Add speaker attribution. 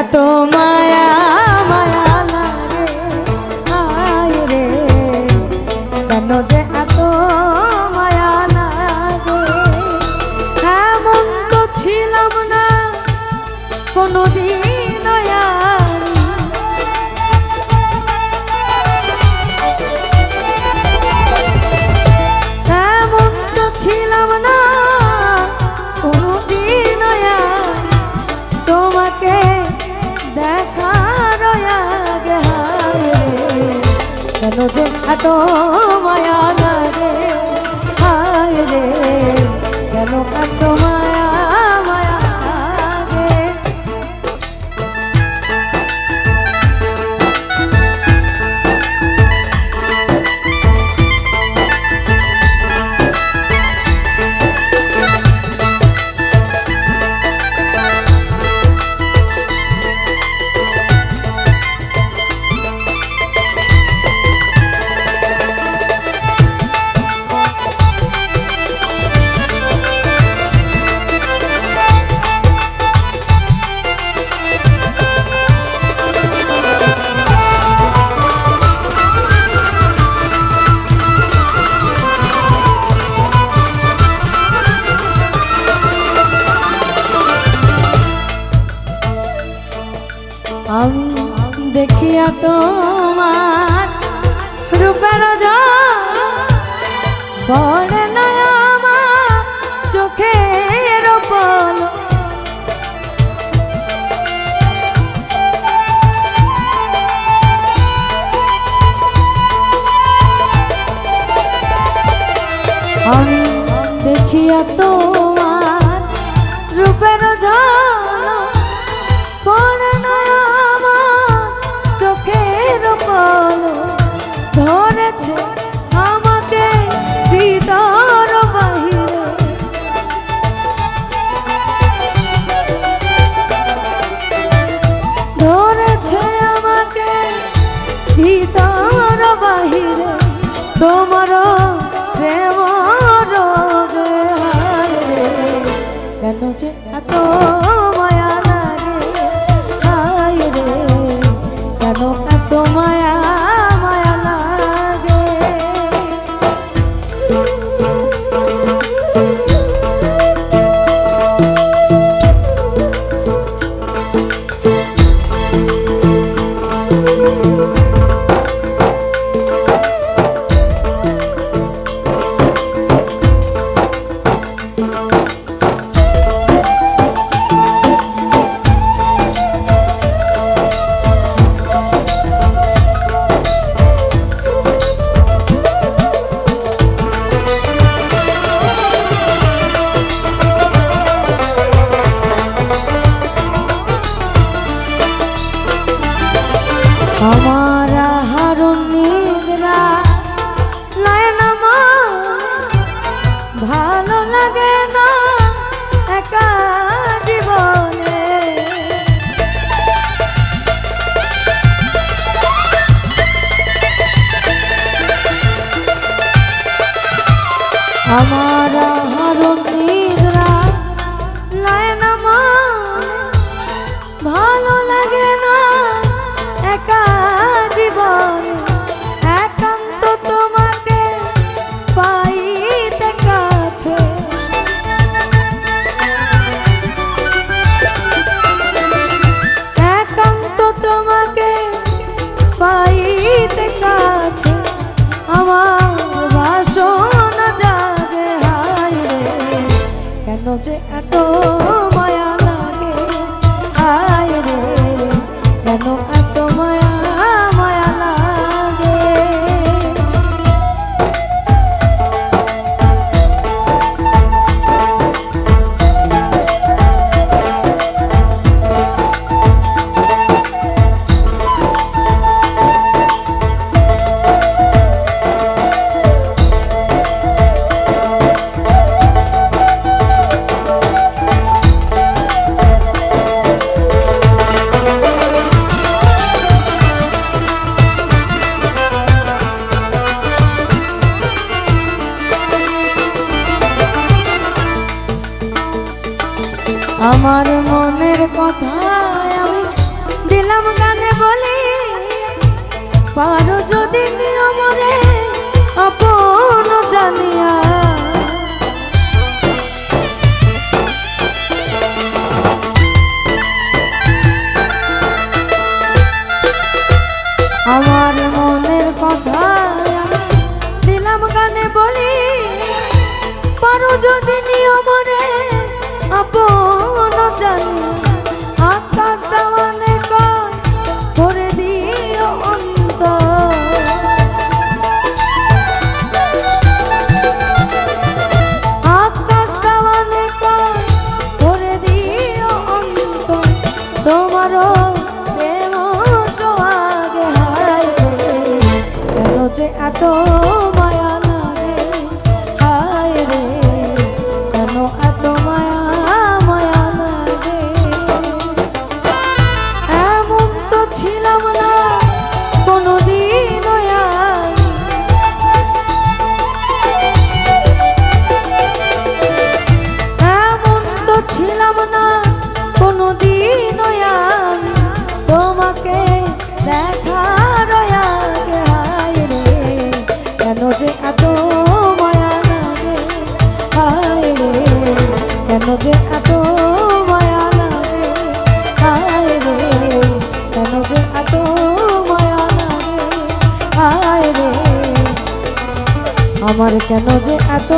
Speaker 1: এত মায়া মায়া লাগে। আয় রে, কেন যে এত মায়া লাগে? এমন তো ছিলাম না কোনোদিন। amor. আমি দেখিয়া তোমার রূপের বড় নয়মা চোখের পল আমি দেখিয়া তোমার রূপের ঝড় বাহিরে তোমার প্রেম কেন যে এত আমার হারণী আমার মনের কথা আমি দিলাম গানে বলি পারো আমার কেন যে এত